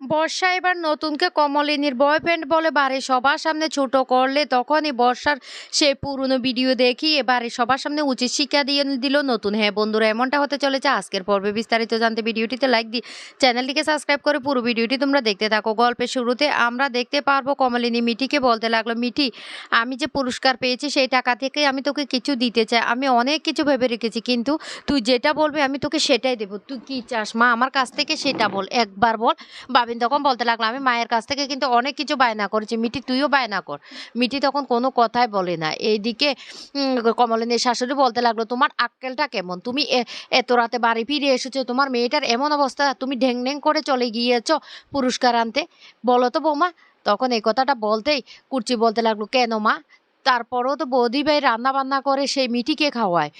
বর্ষা এবার নতুনকে কমলিনীর বয়ফ্রেন্ড বলে বাড়ির সবার সামনে ছোট করলে তখনই বর্ষার সে পুরনো ভিডিও দেখি এবারে সবার সামনে উচিত শিক্ষা দিয়ে দিল নতুন। হ্যাঁ বন্ধুরা, এমনটা হতে চলেছে আজকের পর্বে। বিস্তারিত জানতে ভিডিওটিতে লাইক দি চ্যানেলটিকে সাবস্ক্রাইব করে পুরো ভিডিওটি তোমরা দেখতে থাকো। গল্পের শুরুতে আমরা দেখতে পারব কমলিনী মিঠিকে বলতে লাগল, মিঠি, আমি যে পুরস্কার পেয়েছি সেই টাকা থেকে আমি তোকে কিছু দিতে চাই। আমি অনেক কিছু ভেবে রেখেছি, কিন্তু তুই যেটা বলবি আমি তোকে সেটাই দেবো। তুই কি চাস মা? আমার কাছ থেকে সেটা বল। একবার বল বাবিন তখন বলতে লাগল আমি মায়ের কাছ থেকে কিন্তু অনেক কিছু বায়না করেছি। মিটি তুইও বায়না কর। মিটি তখন কোনো কথাই বলে না। এইদিকে কমলিনীর শাশুড়ি বলতে লাগল, তোমার আক্কেলটা কেমন? তুমি এত রাতে বাড়ি ফিরে এসেছ। তোমার মেয়েটার এমন অবস্থা, তুমি ঢেং ঢেং করে চলে গিয়েছো পুরস্কার আনতে। বলো তো বৌমা। তখন এই কথাটা বলতেই কুর্চি বলতে লাগল, কেন মা? তারপরেও তো বৌদি ভাই রান্না বান্না করে, সেই মিটিকে খাওয়ায়।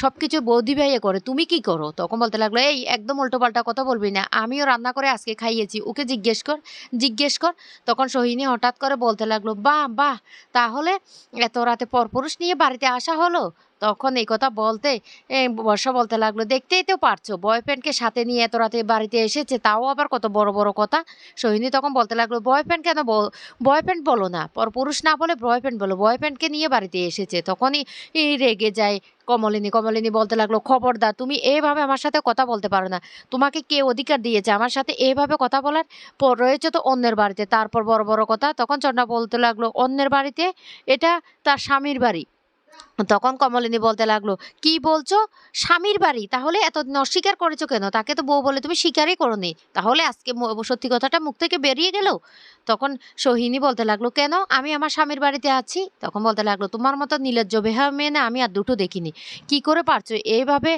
সব কিছু বৌদি ভাইয়ে করে। তুমি কি করো? তখন বলতে লাগল, এই, একদম উল্টোপাল্টা কথা বলবি না। আমিও রান্না করে আজকে খাইয়েছি। ওকে জিজ্ঞেস কর জিজ্ঞেস কর। তখন সোহিনী হঠাৎ করে বলতে লাগল, বাহ বাহ, তাহলে এত রাতে পরপুরুষ নিয়ে বাড়িতে আসা হলো? তখন এই কথা বলতে বর্ষা বলতে লাগল, দেখতেই তো পারছ বয়ফ্রেন্ডকে সাথে নিয়ে এত রাতে বাড়িতে এসেছে, তাও আবার কত বড় বড় কথা? সোহিনী তখন বলতে লাগল বয়ফ্রেন্ড কেন বয়ফ্রেন্ড বলো না, পর পুরুষ না বলে বয়ফ্রেন্ড বলো বয়ফ্রেন্ডকে নিয়ে বাড়িতে এসেছে। তখনই রেগে যায় কমলিনী কমলিনী বলতে লাগল, খবরদার, তুমি এইভাবে আমার সাথে কথা বলতে পারো না। তোমাকে কে অধিকার দিয়েছে আমার সাথে এইভাবে কথা বলার? পর রয়েছে তো অন্যের বাড়িতে, তারপর বড় বড় কথা। তখন চন্দ্রা বলতে লাগল, অন্যের বাড়িতে? এটা তার স্বামীর বাড়ি। তখন কমলিনী বলতে লাগল, কি বলছো? স্বামীর বাড়ি? তাহলে এতদিন অস্বীকার করেছ কেন? তাকে তো বউ বলে তুমি স্বীকারই করনি। তাহলে আজকে সত্যি কথাটা মুখ থেকে বেরিয়ে গেল? তখন সোহিনী বলতে লাগল, কেন? আমি আমার স্বামীর বাড়িতে আছি। তখন বলতে লাগল, তোমার মতো নির্লজ্জ বেহা মেয়ে আমি আর দুটো দেখিনি। কি করে পারছ? এইভাবে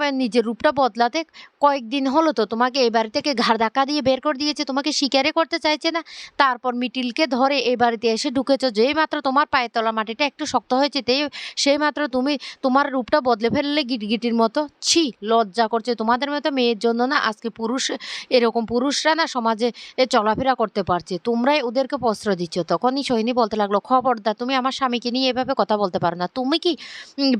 মানে নিজের রূপটা বদলাতে কয়েকদিন হলো তো, তোমাকে এই বাড়ি থেকে ঘাড় ধাক্কা দিয়ে বের করে দিয়েছে, তোমাকে স্বীকারই করতে চাইছে না। তারপর মিটিলকে ধরে এই বাড়িতে এসে ঢুকেছো, যেই মাত্র তোমার পায়ের তলা মাটিটা একটু শক্ত হয়েছে, তেই, সেই মাত্র তুমি তোমার রূপটা বদলে ফেললে গিটগিটির মতো। ছি, লজ্জা করছে তোমাদের মতো মেয়ের জন্য না, আজকে পুরুষ, এরকম পুরুষরা না সমাজে চলাফেরা করতে পারছে। তোমরাই ওদেরকে প্রশ্রয় দিচ্ছ। তখনই সৈনী বলতে লাগল, খবরদার, তুমি আমার স্বামীকে নিয়ে এভাবে কথা বলতে পারো না। তুমি কি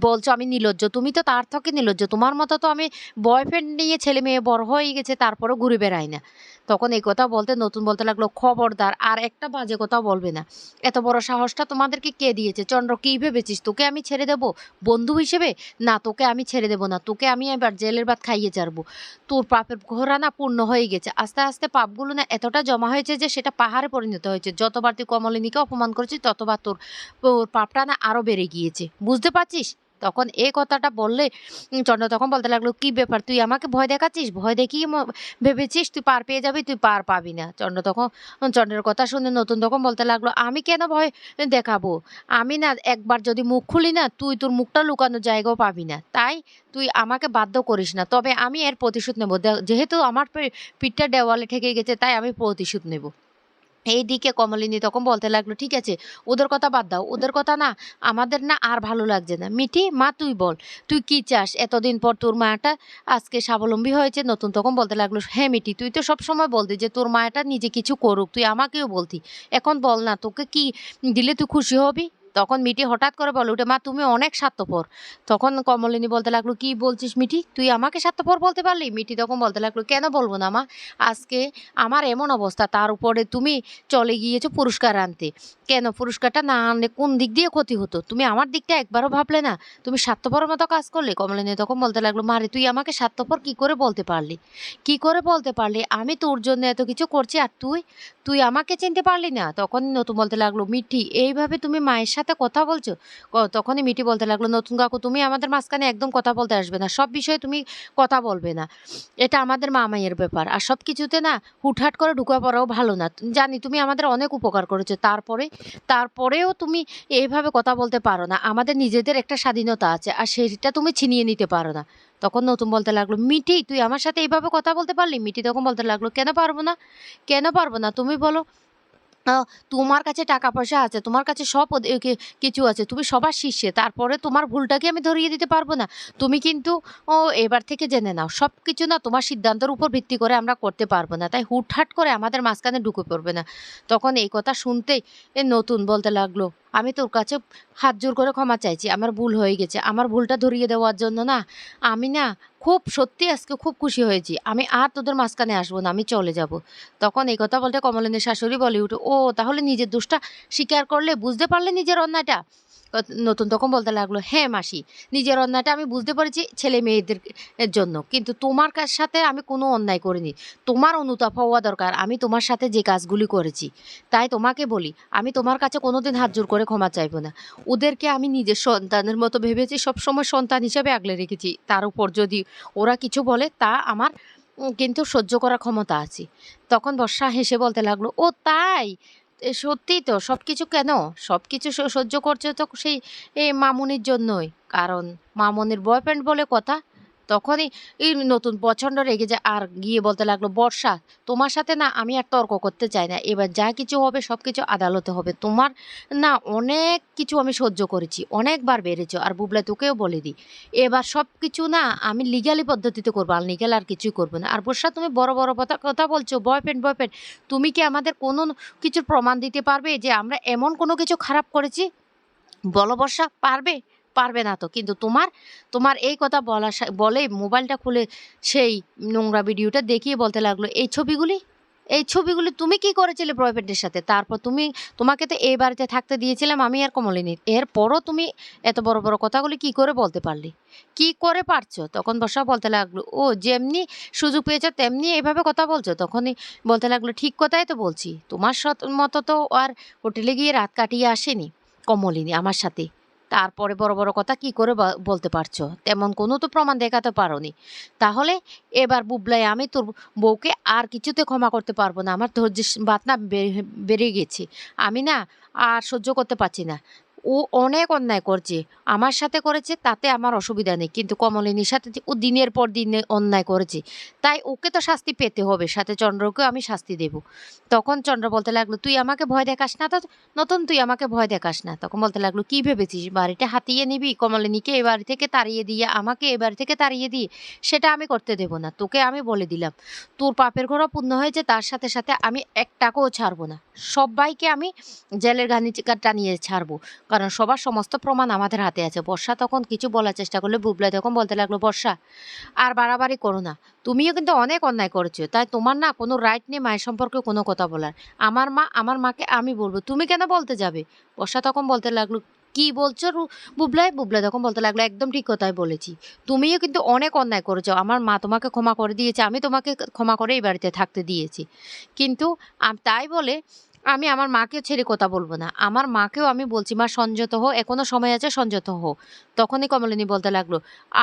বলছো আমি নিলজ্জ? তুমি তো তার থেকে নিলজ্জ। তোমার মতো তো আমি বয়ফ্রেন্ড নিয়ে ছেলে মেয়ে বড় হয়ে গেছে, তারপরও ঘুরে বেড়াই না। তখন এই কথা বলতে, নতুন বলতে লাগল, খবরদার, আর একটা বাজে কথা বলবে না। এত বড় সাহসটা তোমাদেরকে কে দিয়েছে? চন্দ্র, কী ভেবেছিস? তোকে আমি ছেড়ে দেব? বন্ধু হিসেবে? না, তোকে আমি ছেড়ে দেব না। তোকে আমি এবার জেলের ভাত খাইয়ে ছাড়বো। তোর পাপের ঘোরা না পূর্ণ হয়ে গেছে। আস্তে আস্তে পাপগুলো না এতটা জমা হয়েছে যে সেটা পাহাড়ে পরিণত হয়েছে। যতবার তুই কমলিনীকে অপমান করেছিস, ততবার তোর পাপটা না আরও বেড়ে গিয়েছে। বুঝতে পারছিস? তখন এই কথাটা বললে চন্দ্র তখন বলতে লাগল, কি ব্যাপার? তুই আমাকে ভয় দেখাচ্ছিস? ভয় দেখিয়ে ভেবেছিস তুই পার পেয়ে যাবি? তুই পার পাবি না। চন্দ্র তখন চন্দ্রের কথা শুনে নতুন তখন বলতে লাগল, আমি কেন ভয় দেখাবো? আমি না একবার যদি মুখ খুলি না, তুই তোর মুখটা লুকানোর জায়গাও পাবি না। তাই তুই আমাকে বাধ্য করিস না। তবে আমি এর প্রতিশোধ নেব। যেহেতু আমার পিঠটা দেওয়ালে ঠেকে গেছে, তাই আমি প্রতিশোধ নেব। এইদিকে কমলিনী তখন বলতে লাগল, ঠিক আছে, ওদের কথা বাদ দাও, ওদের কথা না, আমাদের না আর ভালো লাগছে না। মিঠি, মা, তুই বল, তুই কি চাস? এতদিন পর তোর মাটা আজকে স্বাবলম্বী হয়েছে? নতুন তখন বলতে লাগল হ্যাঁ মিঠি, তুই তো সব সময় বলতি যে তোর মাটা নিজে কিছু করুক, তুই আমাকেও বলতি। এখন বল না, তোকে কি দিলে তুই খুশি হবি? তখন মিটি হঠাৎ করে বলে, উঠে মা, তুমি অনেক স্বার্থপর। তখন কমলিনী বলতে লাগল, কি বলছিস মিঠি? তুই আমাকে স্বার্থপর বলতে পারলি? মিঠি তখন বলতে লাগল, কেন বলব না মা? আজকে আমার এমন অবস্থা, তার উপরে তুমি চলে গিয়েছো পুরস্কার আনতে। কেন? পুরস্কারটা না আনলে কোন দিক দিয়ে ক্ষতি হতো? তুমি আমার দিকটা একবারও ভাবলে না? তুমি স্বার্থপর মতো কাজ করলে? কমলিনী তখন বলতে লাগল মারে তুই আমাকে স্বার্থপর কি করে বলতে পারলি? কি করে বলতে পারলি? আমি তোর জন্য এত কিছু করছি, আর তুই তুই আমাকে চিনতে পারলি না? তখন নতুন বলতে লাগল, মিঠি, এইভাবে তুমি মায়ের সাথে কথা বলছো? তখনই মিটি বলতে লাগল, নতুন কাকু, তুমি আমাদের মাঝখানে একদম কথা বলতে আসবে না। সব বিষয়ে তুমি কথা বলবে না। এটা আমাদের মামাইয়ের ব্যাপার। আর সব কিছুতে না, হুটহাট করে ঢুকা পড়াও ভালো না। জানি তুমি আমাদের অনেক উপকার করেছ। তারপরে, তারপরেও তুমি এইভাবে কথা বলতে পারো না। আমাদের নিজেদের একটা স্বাধীনতা আছে, আর সেটা তুমি ছিনিয়ে নিতে পারো না। তখন নতুন বলতে লাগল মিটি তুই আমার সাথে এইভাবে কথা বলতে পারলি? মিটি তখন বলতে লাগল, কেন পারব না? কেন পারব না? তুমি বলো। তোমার কাছে টাকা পয়সা আছে, তোমার কাছে সব কিছু আছে, তুমি সবার শীর্ষে তারপরে তোমার ভুলটাকে আমি ধরিয়ে দিতে পারব না। তুমি কিন্তু, ও, এবার থেকে জেনে নাও সব কিছু না তোমার সিদ্ধান্তের উপর ভিত্তি করে আমরা করতে পারব না, তাই হুটহাট করে আমাদের মাঝখানে ঢুকে পড়বে না। তখন এই কথা শুনতেই নতুন বলতে লাগল আমি তোর কাছে হাত জোর করে ক্ষমা চাইছি। আমার ভুল হয়ে গেছে। আমার ভুলটা ধরিয়ে দেওয়ার জন্য না, আমি না খুব সত্যি আজকে খুব খুশি হয়েছি। আমি আর তোদের মাঝখানে আসব না, আমি চলে যাব। তখন এই কথা বলতে কমলেনের শাশুড়ি বলে উঠে, ও, তাহলে নিজের দোষটা স্বীকার করলে বুঝতে পারলে নিজের অন্যায়টা? নতুন তখন বলতে লাগল হ্যাঁ মাসি, নিজের অন্যায়টা আমি বুঝতে পেরেছি ছেলে মেয়েদের জন্য, কিন্তু তোমার কাছ সাথে আমি কোনো অন্যায় করিনি। তোমার অনুতাপ হওয়া দরকার, আমি তোমার সাথে যে কাজগুলি করেছি, তাই তোমাকে বলি, আমি তোমার কাছে কোনোদিন হাত জোর করে ক্ষমা চাইব না। ওদেরকে আমি নিজের সন্তানের মতো ভেবেছি, সবসময় সন্তান হিসাবে আগলে রেখেছি। তার উপর যদি ওরা কিছু বলে, তা আমার কিন্তু সহ্য করার ক্ষমতা আছে। তখন বর্ষা হেসে বলতে লাগল, ও, তাই? সত্যিই তো সব কিছু কেন? সব কিছু সহ্য করছে তো সেই, এই মামুনির জন্যই। কারণ মামুনির বয়ফ্রেন্ড বলে কথা। তখনই এই নতুন প্রচণ্ড রেগে যায় আর গিয়ে বলতে লাগল, বর্ষা, তোমার সাথে না আমি আর তর্ক করতে চাই না। এবার যা কিছু হবে সব কিছু আদালতে হবে। তোমার না অনেক কিছু আমি সহ্য করেছি, অনেকবার বেড়েছো। আর বুবলা তোকেও বলে দিই এবার সব কিছু না আমি লিগালি পদ্ধতিতে করব, আর লিগাল আর কিছুই করব না। আর বর্ষা, তুমি বড় বড় কথা কথা বলছো বয়ফ্রেন্ড বয়ফ্রেন্ড তুমি কি আমাদের কোনো কিছুর প্রমাণ দিতে পারবে যে আমরা এমন কোনো কিছু খারাপ করেছি? বলো বর্ষা, পারবে? পারবে না তো। কিন্তু তোমার তোমার এই কথা বলা বলে মোবাইলটা খুলে সেই নোংরা ভিডিওটা দেখিয়ে বলতে লাগল, এই ছবিগুলি? এই ছবিগুলি তুমি কি করেছিলে বয়ফ্রেন্ডের সাথে? তারপর তুমি, তোমাকে তো এই বাড়িতে থাকতে দিয়েছিলাম, আমি আর কমলিনী। এরপরও তুমি এত বড় বড় কথাগুলি কি করে বলতে পারলি? কি করে পারছ? তখন বর্ষা বলতে লাগল, ও যেমনি সুযোগ পেয়েছ, তেমনি এভাবে কথা বলছো। তখনই বলতে লাগল, ঠিক কথাই তো বলছি। তোমার মতো তো আর হোটেলে গিয়ে রাত কাটিয়ে আসেনি কমলিনী আমার সাথে। তারপরে বড় বড় কথা কি করে বলতে পারছ? তেমন কোনো তো প্রমাণ দেখাতে পারোনি। তাহলে এবার বুবলাই, আমি তোর বউকে আর কিছুতে ক্ষমা করতে পারব না। আমার ধৈর্যের বাত না বে- বেড়ে গেছে। আমি না আর সহ্য করতে পারছি না। ও অনেক অন্যায় করছে। আমার সাথে করেছে, তাতে আমার অসুবিধা নেই। কিন্তু কমলিনীর সাথে ও দিনের পর দিন অন্যায় করেছে, তাই ওকে তো শাস্তি পেতে হবে। সাথে চন্দ্রকেও আমি শাস্তি দেব। তখন চন্দ্র বলতে লাগল, তুই আমাকে ভয় দেখাস না তো? নতুন তুই আমাকে ভয় দেখাস না? তখন বলতে লাগল, কি ভেবেছিস? বাড়িটা হাতিয়ে নিবি? কমলিনীকে এ বাড়ি থেকে তাড়িয়ে দিয়ে, আমাকে এ বাড়ি থেকে তাড়িয়ে দিয়ে, সেটা আমি করতে দেব না। তোকে আমি বলে দিলাম। তোর পাপের ঘোড়া পূর্ণ হয়েছে, তার সাথে সাথে আমি এক টাকাও ছাড়বো না। সবাইকে আমি জেলের ঘানি টানিয়ে ছাড়বো। কারণ সবার সমস্ত প্রমাণ আমাদের হাতে আছে। বর্ষা তখন কিছু বলার চেষ্টা করলে বুবলাই তখন বলতে লাগল, বর্ষা, আর বাড়াবাড়ি করো না। তুমিও কিন্তু অনেক অন্যায় করেছ। তাই তোমার না কোনো রাইট নেই মায়ের সম্পর্কে কোনো কথা বলার। আমার মা, আমার মাকে আমি বলব। তুমি কেন বলতে যাবে? বর্ষা তখন বলতে লাগল, কি বলছো বুবলাই? বুবলাই তখন বলতে লাগল, একদম ঠিক কথাই বলেছি। তুমিও কিন্তু অনেক অন্যায় করেছ। আমার মা তোমাকে ক্ষমা করে দিয়েছে। আমি তোমাকে ক্ষমা করে এই বাড়িতে থাকতে দিয়েছি। কিন্তু তাই বলে আমি আমার মাকেও ছেড়ে কথা বলব না। আমার মাকেও আমি বলছি, মা, সংযত হো এখনও সময় আছে, সংযত হো তখনই কমলিনী বলতে লাগল,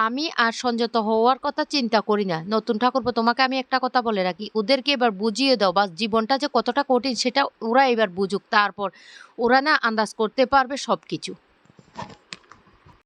আমি আর সংযত হওয়ার কথা চিন্তা করি না। নতুন ঠাকুরপো, তোমাকে আমি একটা কথা বলে রাখি, ওদেরকে এবার বুঝিয়ে দাও বা জীবনটা যে কতটা কঠিন, সেটা ওরা এবার বুঝুক। তারপর ওরা না আন্দাজ করতে পারবে সব কিছু